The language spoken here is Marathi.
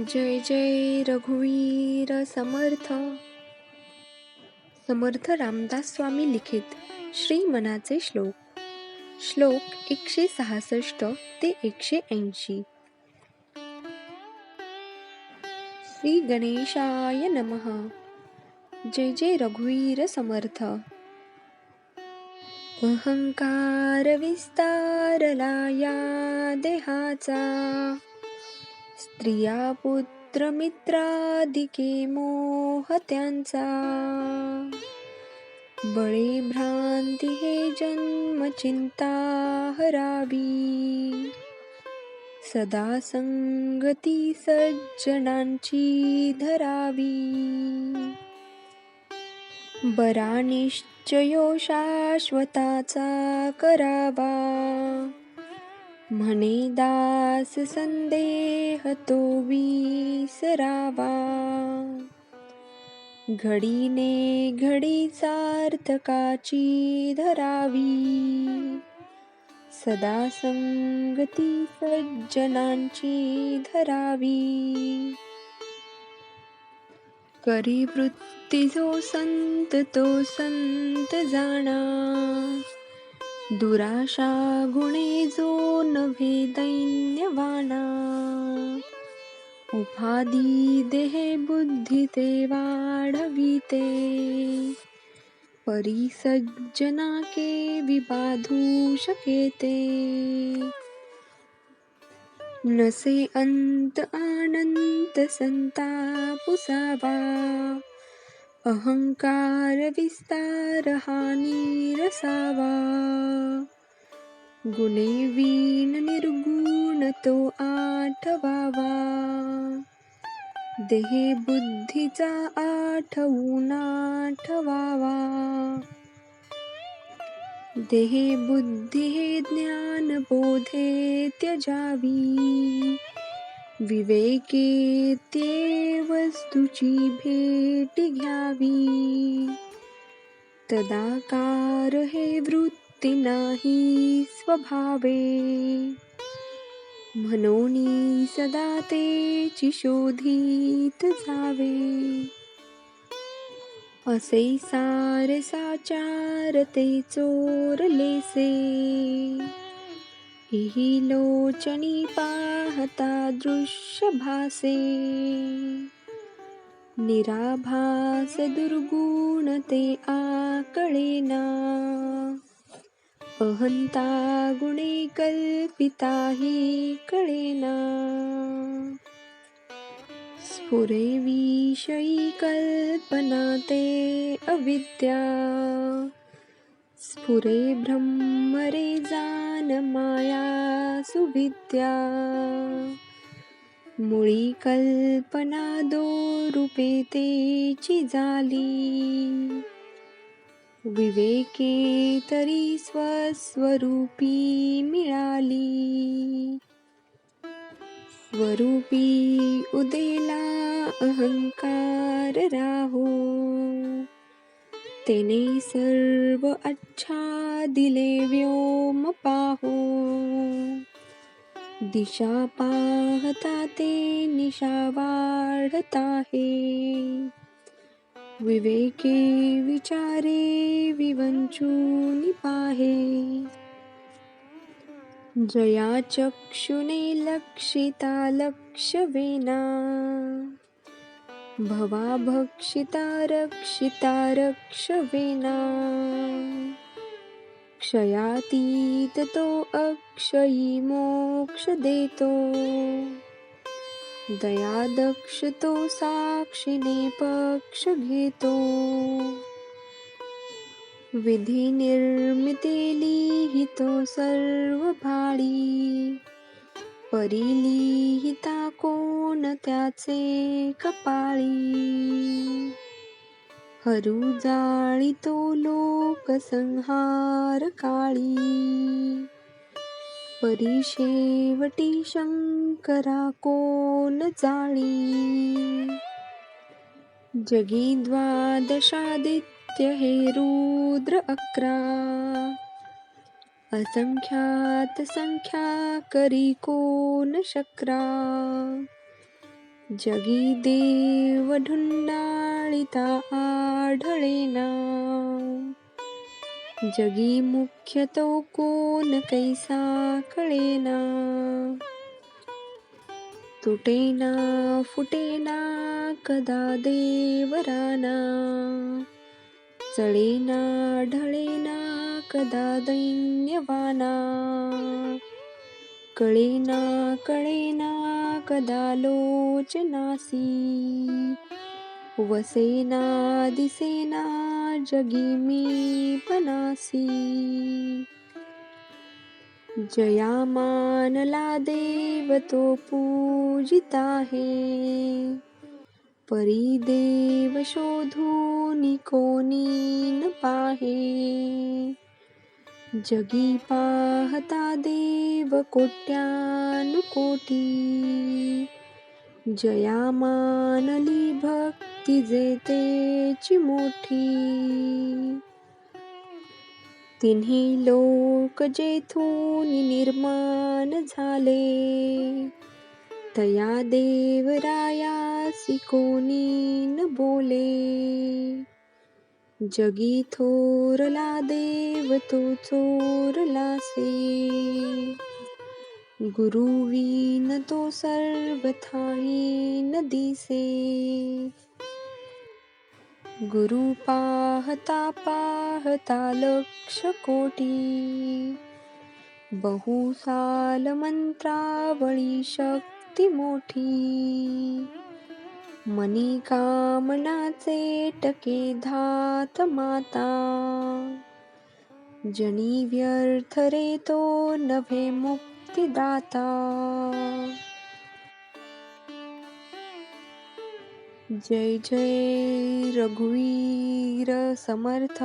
जय जय रघुवीर समर्थ. समर्थ रामदास स्वामी लिखित श्री मनाचे श्लोक. श्लोक एकशे सहासष्ट ते एकशे ऐंशी. श्री गणेशाय नमः. जय जय रघुवीर समर्थ. अहंकार विस्तारला या देहाचा. स्त्रिया पुत्र मित्रादिके मोह त्यांचा बळे भ्रांती हे जन्म चिंता हरावी सदा संगती सज्जनांची धरावी. बरा निश्चयो शाश्वताचा करावा. म्हणे दास संदेह तो विसरावा. घडीने घडी सार्थकाची धरावी. सदा संगती सज्जनांची धरावी. करी वृत्ती जो संत तो संत जाणा. दुराशा गुणे जो नव्हे दैन्यवाना उपाधी देहे बुद्धी ते वाढविते। परिसज्जना के विबाधू शकेते। नसे अंत आनंद संतापुसावा अहंकार विस्तार हानी रसावा गुणे वीण निर्गुण तो आठवावा. देहे बुद्धीचा आठवून आठवावा. देहे बुद्धी हे ज्ञान बोधे त्यजावी विवेके ते वस्तूची भेट घ्यावी. तदाकार हे वृत्ती नाही स्वभावे. म्हणून सदा तेची शोधित जावे. असे सार साचार ते चोरलेसे. ही लोचनी पाहता दृश्य भासे निराभास दुर्गुण ते आकळेना. अहंता गुणे कल्पिता ही कळेना. स्फुरे विषयी कल्पना ते अविद्या. स्फुरे ब्रह्मरे जान माया सुविद्या। मुळी कल्पना दो रूपे तेची झाली विवेके तरी स्वस्वरूपी मिळाली। स्वरूपी उदेला अहंकार राहो तेने सर्व अच्छा दिले व्योम पाहो. दिशा पाहता ते निशा वाढता हे विवेके विचारे विवंचूनी पाहे. जया चक्षुने लक्षिता लक्षवेना भवा भक्षिता रक्षिता रक्षवेना क्षयातीत तो अक्षयी मोक्ष देतो। दया दक्ष तो साक्षीने पक्ष घेतो। विधी निर्मिती लिहितो सर्व भाडी परी लिहिता कोण त्याचे कपाळी? हरू जाळी तो लोक संहार काळी. परी शेवटी शंकरा कोण जाळी? जगी द्वादशादित्य हे रुद्र अकरा. असंख्यात संख्या करी कोण शक्रा? जगी देव ढुंडाळिता आढळेना. जगी मुख्य तो कोण कैसा कळेना? तुटेना फुटेना कदा देवराना? चळेना ढळेना कदा दैन्यवाना? कळेना कळेना कदा लोचनासी? वसेना दिसेना जगी मी पनासी? जया मानला देव तो पूजिता आहे परी देव शोधून कोणी न पाहे। जगी पाहता देव कोट्यानुकोटी. जया मानली भक्ती जेतेची मोठी. तिन्ही लोक जेथून निर्माण झाले. तया देवरायासी कोणी न बोले. जगी थोरला देव तो चोरलासे. गुरुवीन तो सर्वथाही न दिसे. गुरु पाहता पाहता लक्ष कोटी. बहुसाल मंत्रावळी शक्ती मोठी. मनी कामनाचे टके धात माता. जनी व्यर्थ रे तो नभे मुक्तिदाता. जय जय रघुवीर समर्थ.